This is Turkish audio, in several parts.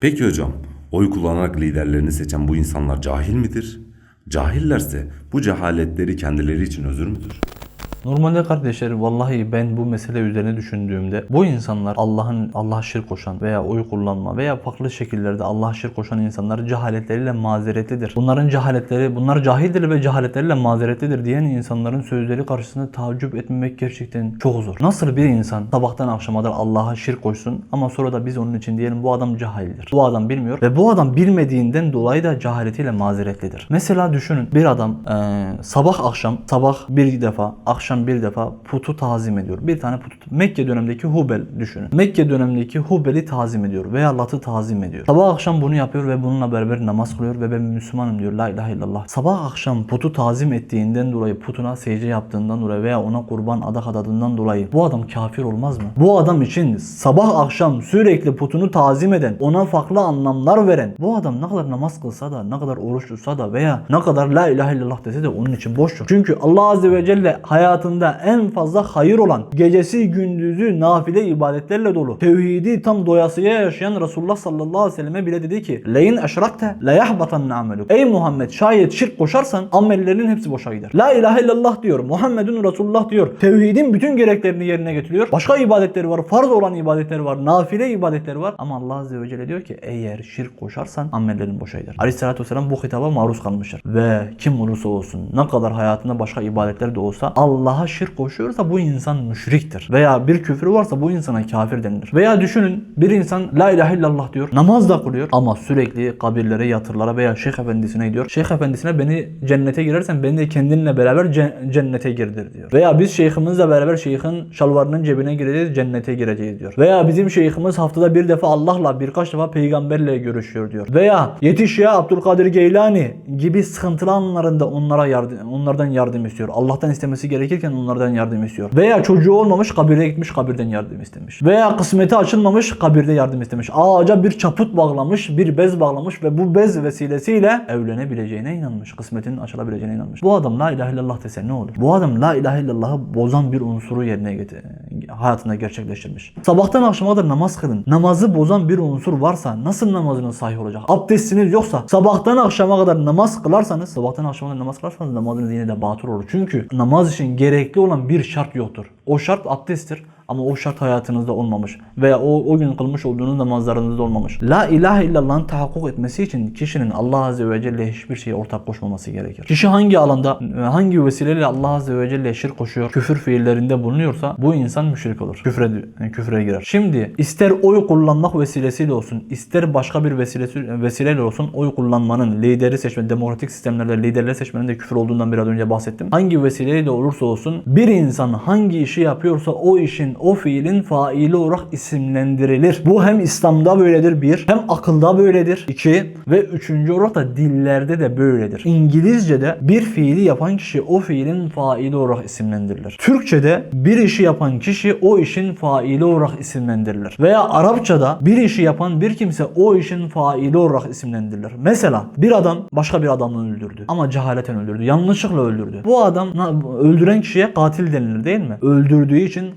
Peki hocam, oy kullanarak liderlerini seçen bu insanlar cahil midir? Cahillerse bu cehaletleri kendileri için özür müdür? Normalde kardeşler vallahi ben bu mesele üzerine düşündüğümde bu insanlar Allah'ın Allah'a şirk koşan veya oy kullanma veya farklı şekillerde Allah'a şirk koşan insanlar cehaletleriyle mazeretlidir. Bunların cehaletleri, bunlar cahildir ve cehaletleriyle mazeretlidir diyen insanların sözleri karşısında taaccüp etmemek gerçekten çok zor. Nasıl bir insan sabahtan akşama kadar Allah'a şirk koşsun ama sonra da biz onun için diyelim bu adam cahildir. Bu adam bilmiyor ve bu adam bilmediğinden dolayı da cehaletiyle mazeretlidir. Mesela düşünün bir adam eee, sabah akşam sabah bir defa akşam bir defa putu tazim ediyor. Bir tane put Mekke dönemindeki Hubel düşünün. Mekke dönemindeki Hubel'i tazim ediyor veya Lat'ı tazim ediyor. Sabah akşam bunu yapıyor ve bununla beraber namaz kılıyor ve ben Müslümanım diyor. La ilahe illallah. Sabah akşam putu tazim ettiğinden dolayı putuna secde yaptığından dolayı veya ona kurban adak adadığından dolayı bu adam kafir olmaz mı? Bu adam için sabah akşam sürekli putunu tazim eden, ona farklı anlamlar veren bu adam ne kadar namaz kılsa da, ne kadar oruç tutsa da veya ne kadar la ilahe illallah dese de onun için boştur. Çünkü Allah azze ve celle hayatında en fazla hayır olan gecesi gündüzü nafile ibadetlerle dolu. Tevhidi tam doyasıya yaşayan Resulullah sallallahu aleyhi ve selleme bile dedi ki Leyin eşrakte la yahbatanne ameluk. Ey Muhammed şayet şirk koşarsan amellerinin hepsi boşa gider. La ilahe illallah diyor. Muhammedun Resulullah diyor. Tevhidin bütün gereklerini yerine getiriyor. Başka ibadetleri var. Farz olan ibadetleri var. Nafile ibadetleri var. Ama Allah azze ve celle diyor ki eğer şirk koşarsan amellerin boşa gider. Aleyhissalatü vesselam bu hitaba maruz kalmıştır. Ve kim olursa olsun ne kadar hayatında başka ibadetler de olsa Allah'a şirk koşuyorsa bu insan müşriktir. Veya bir küfrü varsa bu insana kafir denilir. Veya düşünün bir insan la ilahe illallah diyor. Namaz da kılıyor ama sürekli kabirlere, yatırlara veya şeyh efendisine diyor. Şeyh efendisine beni cennete girersen beni de kendinle beraber ce- cennete girdir diyor. Veya biz şeyhimizle beraber şeyhin şalvarının cebine gireceğiz, cennete gireceğiz diyor. Veya bizim şeyhimiz haftada bir defa Allah'la birkaç defa peygamberle görüşüyor diyor. Veya yetiş ya Abdülkadir Geylani gibi sıkıntılı anlarında onlara yardım, onlardan yardım istiyor. Allah'tan istemesi gerekirken onlardan yardım istiyor. Veya çocuğu olmamış kabire gitmiş kabirden yardım istemiş. Veya kısmeti açılmamış kabirde yardım istemiş. Ağaca bir çaput bağlamış, bir bez bağlamış ve bu bez vesilesiyle evlenebileceğine inanmış. Kısmetinin açılabileceğine inanmış. Bu adam la ilahe illallah dese ne olur? Bu adam la ilahe illallah'ı bozan bir unsuru yerine getir hayatında gerçekleştirmiş. Sabahtan akşama kadar namaz kılın. Namazı bozan bir unsur varsa nasıl namazınız sahih olacak? Abdestiniz yoksa sabahtan akşama kadar namaz kılarsanız sabahtan akşama kadar namaz kılarsanız namazınız yine de batıl olur. Çünkü namaz için gerekli olan bir şart yoktur. O şart abdesttir. Ama o şart hayatınızda olmamış veya o, o gün kılmış olduğunuz namazlarınızda olmamış. La ilahe illallah'ın tahakkuk etmesi için kişinin Allah Azze ve Celle hiçbir şeye ortak koşmaması gerekir. Kişi hangi alanda, hangi vesileyle Allah Azze ve Celle şirk koşuyor, küfür fiillerinde bulunuyorsa bu insan müşrik olur. Küfre, küfre girer. Şimdi ister oy kullanmak vesilesiyle olsun, ister başka bir vesilesi, vesileyle olsun oy kullanmanın, lideri seçme, demokratik sistemlerde liderleri seçmenin de küfür olduğundan biraz önce bahsettim. Hangi vesileyle olursa olsun bir insan hangi işi yapıyorsa o işin, o fiilin faili olarak isimlendirilir. Bu hem İslam'da böyledir bir, hem akılda böyledir iki ve üçüncü olarak da dillerde de böyledir. İngilizce'de bir fiili yapan kişi o fiilin faili olarak isimlendirilir. Türkçe'de bir işi yapan kişi o işin faili olarak isimlendirilir. Veya Arapçada bir işi yapan bir kimse o işin faili olarak isimlendirilir. Mesela bir adam başka bir adamı öldürdü ama cehaleten öldürdü. Yanlışlıkla öldürdü. Bu adam öldüren kişiye katil denilir değil mi? Öldürdüğü için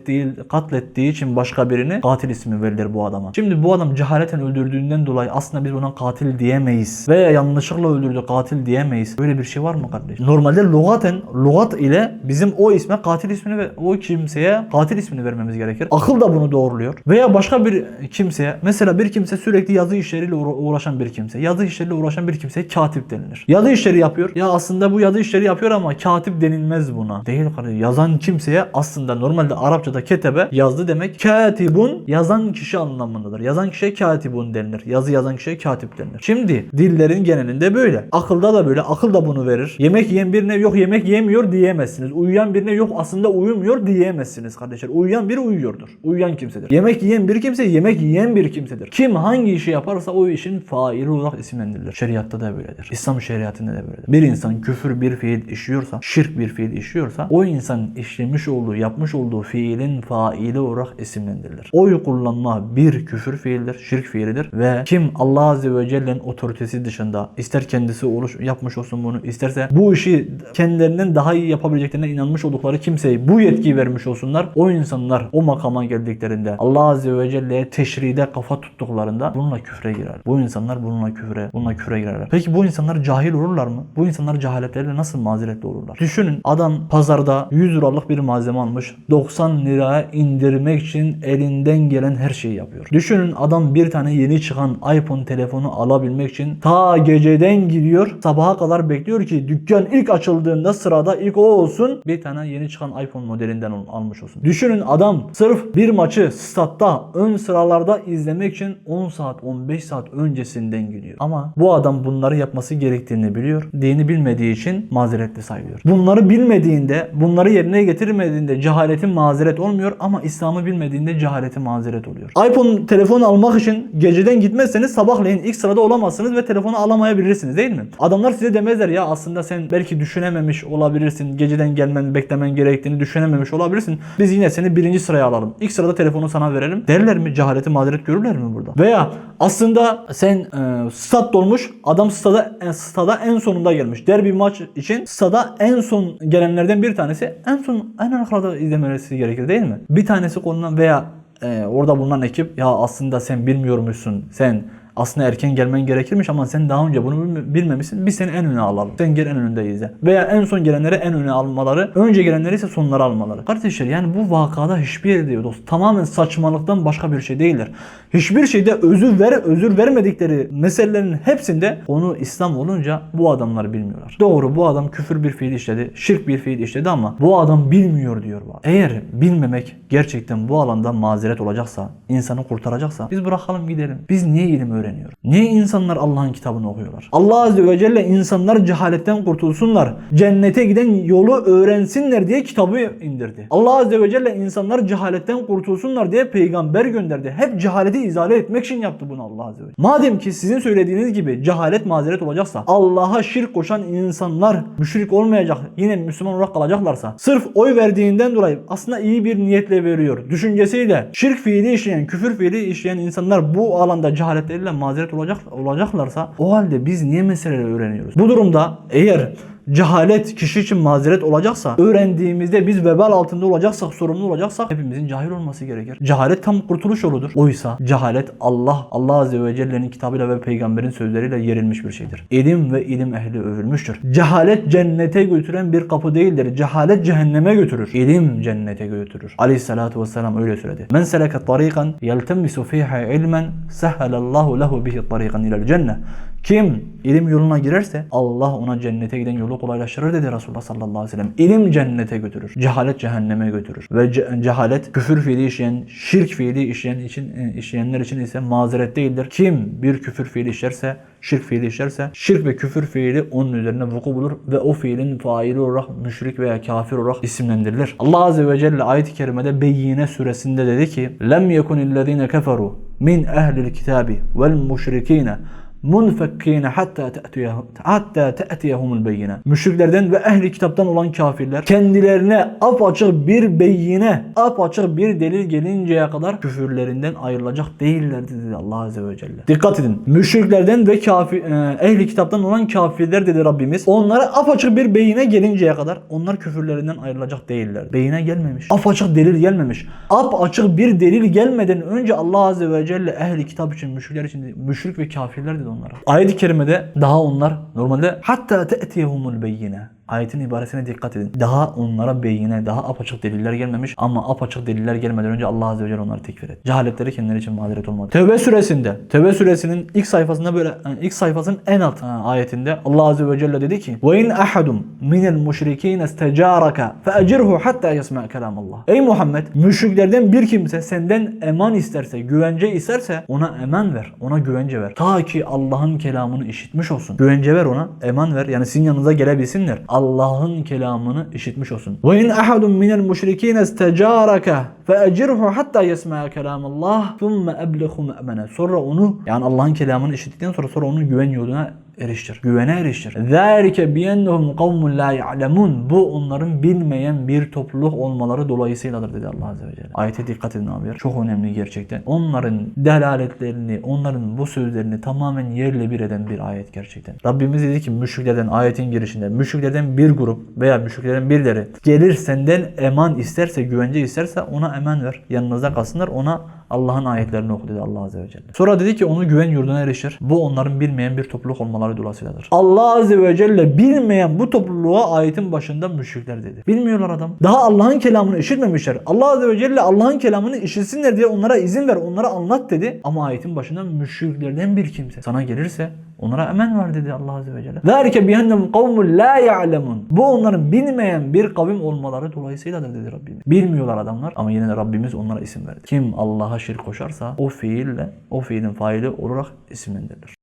katlettiği, katlettiği için başka birini katil ismi verilir bu adama. Şimdi bu adam cehaleten öldürdüğünden dolayı aslında biz buna katil diyemeyiz. Veya yanlışlıkla öldürdü katil diyemeyiz. Böyle bir şey var mı kardeş? Normalde lugaten, lugat ile bizim o isme katil ismini ve o kimseye katil ismini vermemiz gerekir. Akıl da bunu doğruluyor. Veya başka bir kimseye mesela bir kimse sürekli yazı işleriyle uğra- uğraşan bir kimse. Yazı işleriyle uğraşan bir kimseye katip denilir. Yazı işleri yapıyor. Ya aslında bu yazı işleri yapıyor ama katip denilmez buna. Değil kardeş. Yazan kimseye aslında normalde Arapçada ketebe yazdı demek. Katibun yazan kişi anlamındadır. Yazan kişiye katibun denilir. Yazı yazan kişiye katip denilir. Şimdi dillerin genelinde böyle. Akılda da böyle. Akıl da bunu verir. Yemek yiyen birine yok yemek yemiyor diyemezsiniz. Uyuyan birine yok aslında uyumuyor diyemezsiniz kardeşler. Uyuyan biri uyuyordur. Uyuyan kimsedir. Yemek yiyen bir kimse yemek yiyen bir kimsedir. Kim hangi işi yaparsa o işin faili olarak isimlendirilir. Şeriatta da böyledir. İslam şeriatında da böyledir. Bir insan küfür bir fiil işliyorsa, şirk bir fiil işliyorsa o insan işlemiş olduğu, yapmış olduğu fiilin fiilin faili olarak isimlendirilir. Oy kullanma bir küfür fiildir, şirk fiilidir ve kim Allah Azze ve Celle'nin otoritesi dışında ister kendisi oluş, yapmış olsun bunu isterse bu işi kendilerinden daha iyi yapabileceklerine inanmış oldukları kimseye bu yetkiyi vermiş olsunlar. O insanlar o makama geldiklerinde Allah Azze ve Celle'ye teşride kafa tuttuklarında bununla küfre girer. Bu insanlar bununla küfre, bununla küfre girerler. Peki bu insanlar cahil olurlar mı? Bu insanlar cehaletleriyle nasıl mazeretli olurlar? Düşünün adam pazarda 100 liralık bir malzeme almış. 90 liraya indirmek için elinden gelen her şeyi yapıyor. Düşünün adam bir tane yeni çıkan iPhone telefonu alabilmek için ta geceden gidiyor. Sabaha kadar bekliyor ki dükkan ilk açıldığında sırada ilk o olsun. Bir tane yeni çıkan iPhone modelinden al- almış olsun. Düşünün adam sırf bir maçı statta ön sıralarda izlemek için 10 saat 15 saat öncesinden gidiyor. Ama bu adam bunları yapması gerektiğini biliyor. Dini bilmediği için mazeretli sayılıyor. Bunları bilmediğinde, bunları yerine getirmediğinde cehaletin mazeret olmuyor ama İslam'ı bilmediğinde cehaleti mazeret oluyor. iPhone telefon almak için geceden gitmezseniz sabahleyin ilk sırada olamazsınız ve telefonu alamayabilirsiniz değil mi? Adamlar size demezler ya aslında sen belki düşünememiş olabilirsin. Geceden gelmen, beklemen gerektiğini düşünememiş olabilirsin. Biz yine seni birinci sıraya alalım. İlk sırada telefonu sana verelim. Derler mi? Cehaleti mazeret görürler mi burada? Veya aslında sen e, stat dolmuş. Adam stada, e, stada en sonunda gelmiş. Derbi maç için stada en son gelenlerden bir tanesi en son en arkada izlemesi gerekir değil mi? Bir tanesi konudan veya e, orada bulunan ekip ya aslında sen bilmiyormuşsun. Sen aslında erken gelmen gerekirmiş ama sen daha önce bunu bilme- bilmemişsin. Biz seni en öne alalım. Sen gel en önünde izle. Veya en son gelenleri en öne almaları, önce gelenleri ise sonlara almaları. Kardeşler yani bu vakada hiçbir yerde yok. dost. Tamamen saçmalıktan başka bir şey değiller. Hiçbir şeyde özür ver, özür vermedikleri meselelerin hepsinde onu İslam olunca bu adamlar bilmiyorlar. Doğru bu adam küfür bir fiil işledi, şirk bir fiil işledi ama bu adam bilmiyor diyor bu adam. Eğer bilmemek gerçekten bu alanda mazeret olacaksa, insanı kurtaracaksa biz bırakalım gidelim. Biz niye ilim öğreniyoruz? Niye insanlar Allah'ın kitabını okuyorlar? Allah Azze ve Celle insanlar cehaletten kurtulsunlar. Cennete giden yolu öğrensinler diye kitabı indirdi. Allah Azze ve Celle insanlar cehaletten kurtulsunlar diye peygamber gönderdi. Hep cehaleti izale etmek için yaptı bunu Allah Azze ve Celle. Madem ki sizin söylediğiniz gibi cehalet mazeret olacaksa Allah'a şirk koşan insanlar müşrik olmayacak yine Müslüman olarak kalacaklarsa sırf oy verdiğinden dolayı aslında iyi bir niyetle veriyor. Düşüncesiyle şirk fiili işleyen, küfür fiili işleyen insanlar bu alanda cehaletleriyle mazeret olacak olacaklarsa o halde biz niye meseleleri öğreniyoruz? Bu durumda eğer cehalet kişi için mazeret olacaksa, öğrendiğimizde biz vebal altında olacaksak, sorumlu olacaksak hepimizin cahil olması gerekir. Cehalet tam kurtuluş yoludur. Oysa cehalet Allah, Allah Azze ve Celle'nin kitabıyla ve peygamberin sözleriyle yerilmiş bir şeydir. İlim ve ilim ehli övülmüştür. Cehalet cennete götüren bir kapı değildir. Cehalet cehenneme götürür. İlim cennete götürür. Aleyhissalatu vesselam öyle söyledi. Men seleke tariqan yeltemisu fiha ilmen sehhalallahu lehu bihi tariqan ilel cennet. Kim ilim yoluna girerse Allah ona cennete giden yolu kolaylaştırır dedi Resulullah sallallahu aleyhi ve sellem. İlim cennete götürür. Cehalet cehenneme götürür. Ve ce- cehalet küfür fiili işleyen, şirk fiili işleyen için e, işleyenler için ise mazeret değildir. Kim bir küfür fiili işlerse, şirk fiili işlerse, şirk ve küfür fiili onun üzerine vuku bulur ve o fiilin faili olarak müşrik veya kafir olarak isimlendirilir. Allah azze ve celle ayet-i kerimede Beyyine suresinde dedi ki: "Lem yekunillezine keferu min ehlil kitabi vel müşrikine munfekkine hatta hatta te'tiyehumul beyine. Müşriklerden ve ehli kitaptan olan kafirler kendilerine apaçık bir beyine, apaçık bir delil gelinceye kadar küfürlerinden ayrılacak değillerdi dedi Allah azze ve celle. Dikkat edin. Müşriklerden ve kafir e, ehli kitaptan olan kafirler dedi Rabbimiz. Onlara apaçık bir beyine gelinceye kadar onlar küfürlerinden ayrılacak değiller. Beyine gelmemiş. Apaçık delil gelmemiş. Apaçık bir delil gelmeden önce Allah azze ve celle ehli kitap için, müşrikler için müşrik ve kafirler dedi onlara. Ayet-i kerimede daha onlar normalde hatta te'tiyehumul beyyine Ayetin ibaresine dikkat edin. Daha onlara beyine, daha apaçık deliller gelmemiş ama apaçık deliller gelmeden önce Allah Azze ve Celle onları tekfir etti. Cehaletleri kendileri için mazeret olmadı. Tevbe suresinde, Tevbe suresinin ilk sayfasında böyle, yani ilk sayfasının en alt ha, ayetinde Allah Azze ve Celle dedi ki وَاِنْ اَحَدٌ مِنَ الْمُشْرِك۪ينَ اسْتَجَارَكَ فَاَجِرْهُ حَتَّى يَسْمَعَ كَلَامَ اللّٰهِ Ey Muhammed, müşriklerden bir kimse senden eman isterse, güvence isterse ona eman ver, ona güvence ver. Ta ki Allah'ın kelamını işitmiş olsun. Güvence ver ona, eman ver. Yani sizin yanınıza gelebilsinler. Allah'ın kelamını işitmiş olsun. Ve in ahadun minel müşrikin istecaraka feecirhu hatta yesma'a kelamallah thumma eblighu me'mene. Sonra onu yani Allah'ın kelamını işittikten sonra sonra onun güven yoluna eriştir. Güvene eriştir. ذَٰلِكَ بِيَنَّهُمْ قَوْمٌ لَا يَعْلَمُونَ Bu onların bilmeyen bir topluluk olmaları dolayısıyladır dedi Allah Azze ve Celle. Ayete dikkat edin abiler. Çok önemli gerçekten. Onların delaletlerini, onların bu sözlerini tamamen yerle bir eden bir ayet gerçekten. Rabbimiz dedi ki müşriklerden ayetin girişinde müşriklerden bir grup veya müşriklerden birileri gelir senden eman isterse, güvence isterse ona eman ver. Yanınızda kalsınlar ona Allah'ın ayetlerini oku dedi Allah Azze ve Celle. Sonra dedi ki onu güven yurduna erişir. Bu onların bilmeyen bir topluluk olmaları dolayısıyladır. Allah Azze ve Celle bilmeyen bu topluluğa ayetin başında müşrikler dedi. Bilmiyorlar adam. Daha Allah'ın kelamını işitmemişler. Allah Azze ve Celle Allah'ın kelamını işitsinler diye onlara izin ver, onlara anlat dedi. Ama ayetin başında müşriklerden bir kimse sana gelirse Onlara emen var dedi Allah Azze ve Celle. ذَٰلِكَ بِيَنَّهُمْ قَوْمٌ لَا يَعْلَمُونَ Bu onların bilmeyen bir kavim olmaları dolayısıyladır dedi Rabbimiz. Bilmiyorlar adamlar ama yine de Rabbimiz onlara isim verdi. Kim Allah'a şirk koşarsa o fiille, o fiilin faili olarak isimlendirilir.